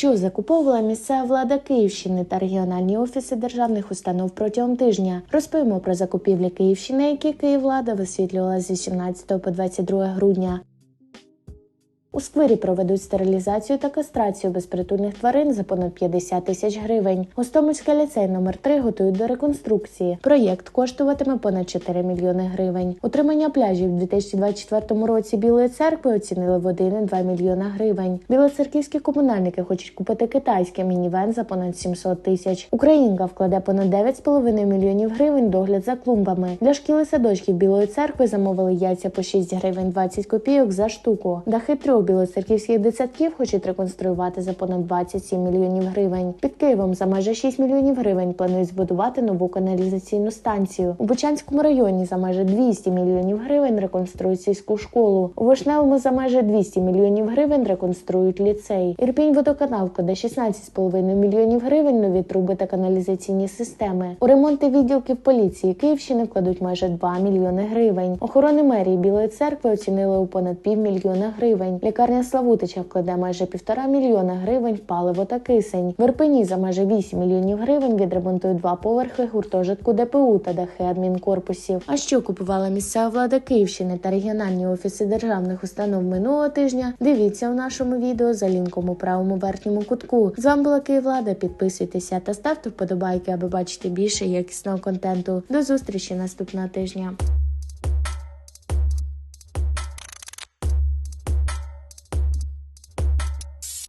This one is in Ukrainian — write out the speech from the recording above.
Що закуповувала місцева влада Київщини та регіональні офіси державних установ протягом тижня? Розповімо про закупівлі Київщини, які Київлада висвітлювала з 18 по 22 грудня. У сквері проведуть стерилізацію та кастрацію безпритульних тварин за понад 50 тисяч гривень. Гостомельський ліцей номер 3 готують до реконструкції. Проєкт коштуватиме понад 4 мільйони гривень. Утримання пляжів у 2024 році Білої церкви оцінили в 1,2 мільйона гривень. Білоцерківські комунальники хочуть купити китайський мінівен за понад 700 тисяч. Українка вкладе понад 9,5 мільйонів гривень догляд за клумбами. Для шкіл і садочків Білої церкви замовили яйця по 6 гривень 20 копійок за штуку. Дахи трьох білоцерківських дитсадків хочуть реконструювати за понад 27 мільйонів гривень. Під Києвом за майже 6 мільйонів гривень планують збудувати нову каналізаційну станцію. У Бучанському районі за майже 200 мільйонів гривень реконструюють сільську школу. У Вишневому за майже 200 мільйонів гривень реконструюють ліцей. Ірпінь водоканал вкладе 16,5 мільйонів гривень нові труби та каналізаційні системи. У ремонти відділків поліції Київщини вкладуть майже 2 мільйони гривень. Охорони мерії Білої церкви оцінили у понад півмільйона гривень. Лікарня Славутича вкладе майже півтора мільйона гривень паливо та кисень. В Ірпені за майже 8 мільйонів гривень відремонтують два поверхи гуртожитку ДПУ та дахи адмінкорпусів. А що купувала місцева влада Київщини та регіональні офіси державних установ минулого тижня? Дивіться у нашому відео за лінком у правому верхньому кутку. З вами була Київлада. Підписуйтеся та ставте вподобайки, аби бачити більше якісного контенту. До зустрічі наступного тижня.